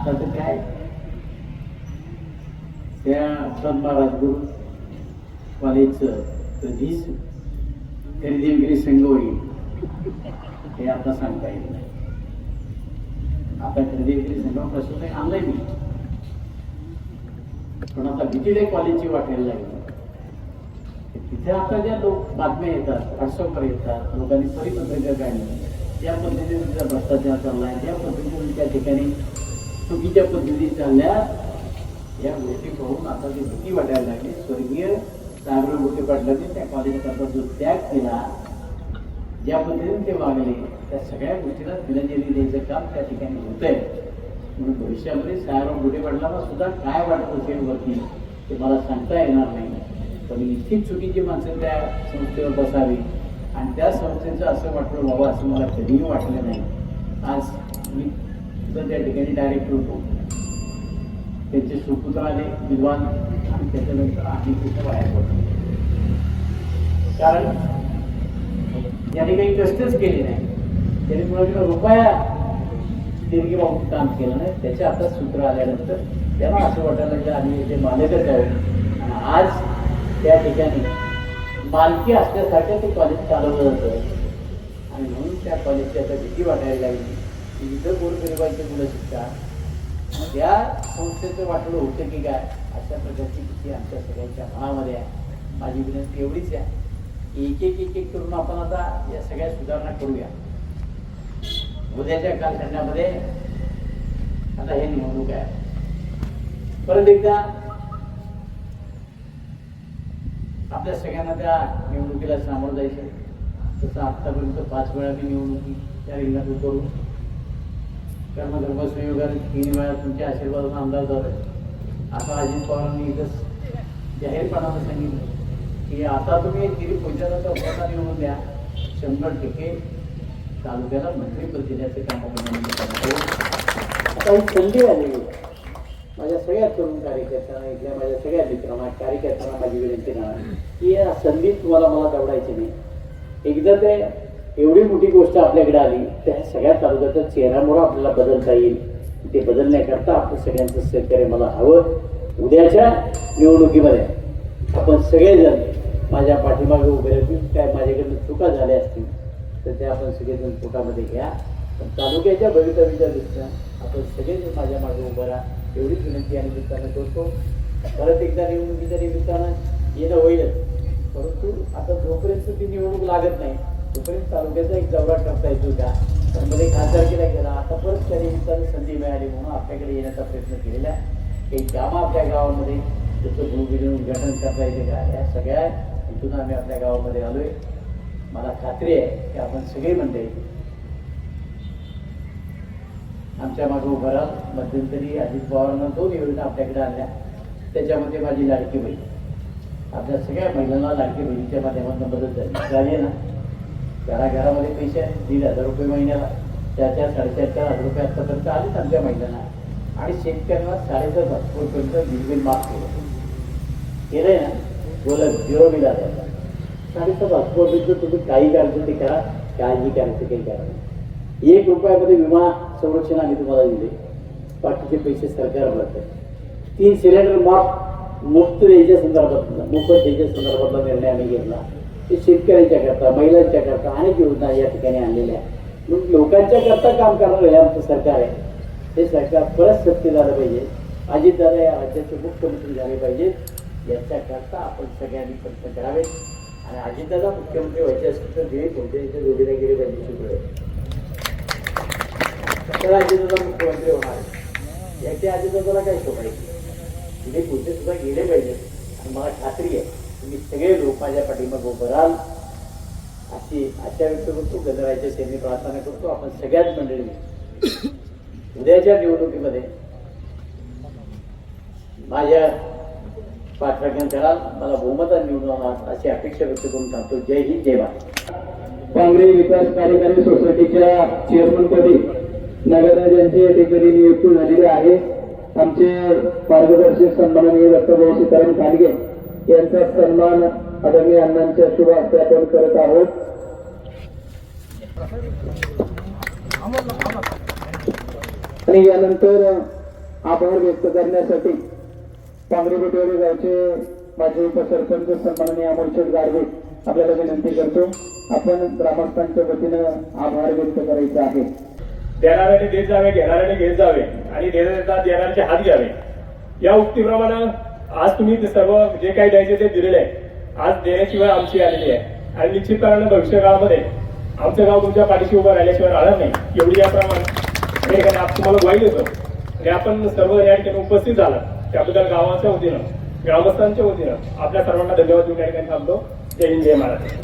आता तर काय? त्या सन्मा राजगुरू कॉलेजचं कधीच खरेदी विक्री संघ होईल हे आता सांगता येईल आता खरेदी विक्री संघ प्रश्न आणलाय मी. पण आता भीती त्या कॉलेजची वाटायला लागली. तिथे आता ज्या लोक बातम्या येतात व्हॉट्सअपवर येतात लोकांनी परिपत्रकं काढली. त्या पद्धतीने तिचा भ्रष्टाचार चाललाय त्या पद्धतीने त्या ठिकाणी चुकीच्या पद्धती चालल्या. या गोष्टी पाहून आता ती भीती वाटायला लागली स्वर्गीय साहेबराव मोठे पाटलांनी त्या कॉलेजकरता जो त्याग केला ज्या पद्धतीने ते वागले त्या सगळ्या गोष्टीला तिरंजली द्यायचं काम त्या ठिकाणी होतंय. म्हणून भविष्यामध्ये साहेबराव मोठे पाटलांना सुद्धा काय वाटत असेल वरती ते मला सांगता येणार नाही. पण इतकी चुकीची माणसं त्या संस्थेवर बसावी आणि त्या संस्थेचं असं वाटलं बाबा असं मला कधीही वाटलं नाही. आज मी सुद्धा त्या ठिकाणी डायरेक्टर होतो. त्यांचे सुपुत्र आले विद्वान आणि त्याच्यानंतर आम्ही तिथं बाहेर पडतो कारण याने काही कष्टच केले नाही. त्याने कुणाकडे रुपया देणगी बाबून काम केलं नाही. त्याच्या आता सूत्र आल्यानंतर त्यांना असं वाटायला की आम्ही ते मालकच आहोत. आणि आज त्या ठिकाणी मालकी असल्यासारखं ते कॉलेज चालवलं जातं आणि म्हणून त्या कॉलेजची आता भीती वाटायला लागली. विविध इथं मुलं शिकतात. मग संस्थेचं वाटलं होतं की काय? अशा प्रकारची भीती आमच्या सगळ्यांच्या मनामध्ये आहे. माझी विनंती एवढीच आहे. एक एक एक एक करून आपण आता या सगळ्या सुधारणा करूया. उद्याच्या कालखंडामध्ये आता हे निवडणूक आहे. परत एकदा आपल्या सगळ्यांना त्या निवडणुकीला सामोरं जायचं तसं आत्तापर्यंत पाच वेळा मी निवडणुकी त्या रिंगणात उतरू कर्मधर्म संयोगाने तीन वेळा तुमच्या आशीर्वादाचा आमदार झालोय आता अजित पवारांनी इथंच जाहीरपणानं सांगितलं की आता तुम्ही तिरी पंचायताचा होता निवडून द्या. शंभर टक्के तालुक्याला मंत्रीपद देण्याचे काम आपण आता ही संधी आली. माझ्या सगळ्या तरुण कार्यकर्त्यांना इथल्या माझ्या सगळ्या मित्रांना कार्यकर्त्यांना माझी विनंती राहणार की या संधी तुम्हाला मला दवडायची नाही. एकदा ते एवढी मोठी गोष्ट आपल्याकडे आली त्या सगळ्या तालुक्याचा चेहरामोहरा आपल्याला बदलता येईल. ते बदलण्याकरता आपलं सगळ्यांचं सहकार्य मला हवं. उद्याच्या निवडणुकीमध्ये आपण सगळेजण माझ्या पाठीमागे उभे राहतील काय माझ्याकडनं चुका झाल्या असतील तर त्या आपण सगळेजण पोटामध्ये घ्या. पण तालुक्याच्या भवितव्याच्या दृष्टीनं आपण सगळेजण माझ्या मागे उभं राहा. एवढीच विनंती या निमित्तानं करतो. परत एकदा निवडणुकीच्या निमित्तानं येणं होईलच. परंतु आता जोपर्यंत ती निवडणूक लागत नाही तोपर्यंत तालुक्याचा एक दौरा करता येतो का तर मध्ये खासदारकीला गेला. आता परत त्या निमित्तानं संधी मिळाली म्हणून आपल्याकडे येण्याचा प्रयत्न केलेला आहे. काही कामं आपल्या गावामध्ये जसं भूमिहीन उद्घाटन करता येते का? या सगळ्या इथून आम्ही आपल्या गावामध्ये आलोय. मला खात्री आहे की आपण सगळे मंडळी आमच्या मागे उभं राहा. मध्यंतरी अजित पवारांना दोन योजना आपल्याकडे आणल्या त्याच्यामध्ये माझी लाडकी बहीण. आपल्या सगळ्या महिलांना लाडकी बहिणीच्या माध्यमातून मदत झाली. ना? घराघरामध्ये पैसे आहेत. दीड हजार रुपये महिन्याला. चार चार साडेचार चार हजार रुपये आतापर्यंत आलेच आमच्या महिन्याला आणि शेतकऱ्यांना साडेचार पाचपोर्टपर्यंत वीज बिल माफ केलं. केलंय ना? बोलत झिरो बिल आलं. आता साडेचार तुम्ही काही करायचं ते करा. काळजी करायचं काही करा एक रुपयामध्ये विमा संरक्षण आम्ही तुम्हाला दिले. बाकीचे पैसे सरकार भरते तीन सिलेंडर माफ मुफ्त द्यायच्या संदर्भात मोफत द्यायच्या संदर्भातला निर्णय आम्ही घेतला. ते शेतकऱ्यांच्या करता महिलांच्या करता अनेक योजना या ठिकाणी आणलेल्या आहेत. मग लोकांच्या करता काम करणारं हे आमचं सरकार आहे. हे सरकार परत सत्य झालं पाहिजे. अजितदादा या राज्याचे मुख्यमंत्री झाले पाहिजेत याच्याकरता आपण सगळ्यांनी प्रयत्न करावे. आणि अजितदादा मुख्यमंत्री व्हायचे असेल तर दिलीप कोणत्या जोडीला गेले पाहिजे शुक्र तर अजितदादा मुख्यमंत्री होणार याच्या अजितदादाला काय शोधायची? दिलीप होते सुद्धा गेले पाहिजे. आणि मला खात्री आहे. तुम्ही सगळे लोक माझ्या पाठीमाग उभं राहाल. अशी आशा व्यक्त करतो गणराज्य त्यांनी प्रार्थना करतो. आपण सगळ्याच मंडळी उद्याच्या निवडणुकीमध्ये माझ्या पाठराखण मला बहुमतात निवडून आणाल अशी अपेक्षा व्यक्त करून सांगतो. जय हिंद जय भारत. काँग्रेस विकास कार्यकारी सोसायटीच्या चेअरमनपदी नगरराज यांची या ठिकाणी नियुक्ती झालेली आहे. आमचे मार्गदर्शक सन्माननीय दत्तभाऊ सीताराम खाडगे त्यांचा सन्मान आदरणीय अण्णांच्या शुभ हस्ते आपण करत आहोत. आणि यानंतर आभार व्यक्त करण्यासाठी पांगरी बेटवाडी गावचे माझे उपसरपंच सन्माननीय अमोलशेठ गारवे आपल्याला विनंती करतो आपण ग्रामस्थांच्या वतीनं आभार व्यक्त करायचे आहे. देणाऱ्याने देत जावे घेणाऱ्याने घेत जावे आणि देणाऱ्याचा देणाऱ्याचे हात घ्यावे. या उक्तीप्रमाणे आज तुम्ही ते सर्व जे काही द्यायचे ते दिलेले आहे. आज देण्याशिवाय आमची आलेली आहे. आणि निश्चितपणानं भविष्य काळामध्ये आमचं गाव तुमच्या पाठीशी उभं राहिल्याशिवाय राहणार नाही. एवढी या प्रमाणात हे आज तुम्हाला वाईट येतो आणि आपण सर्व या ठिकाणी उपस्थित झाला त्याबद्दल गावाच्या वतीनं ग्रामस्थांच्या वतीनं आपल्या सर्वांना धन्यवाद देऊन या ठिकाणी थांबतो. जय हिंद जय महाराज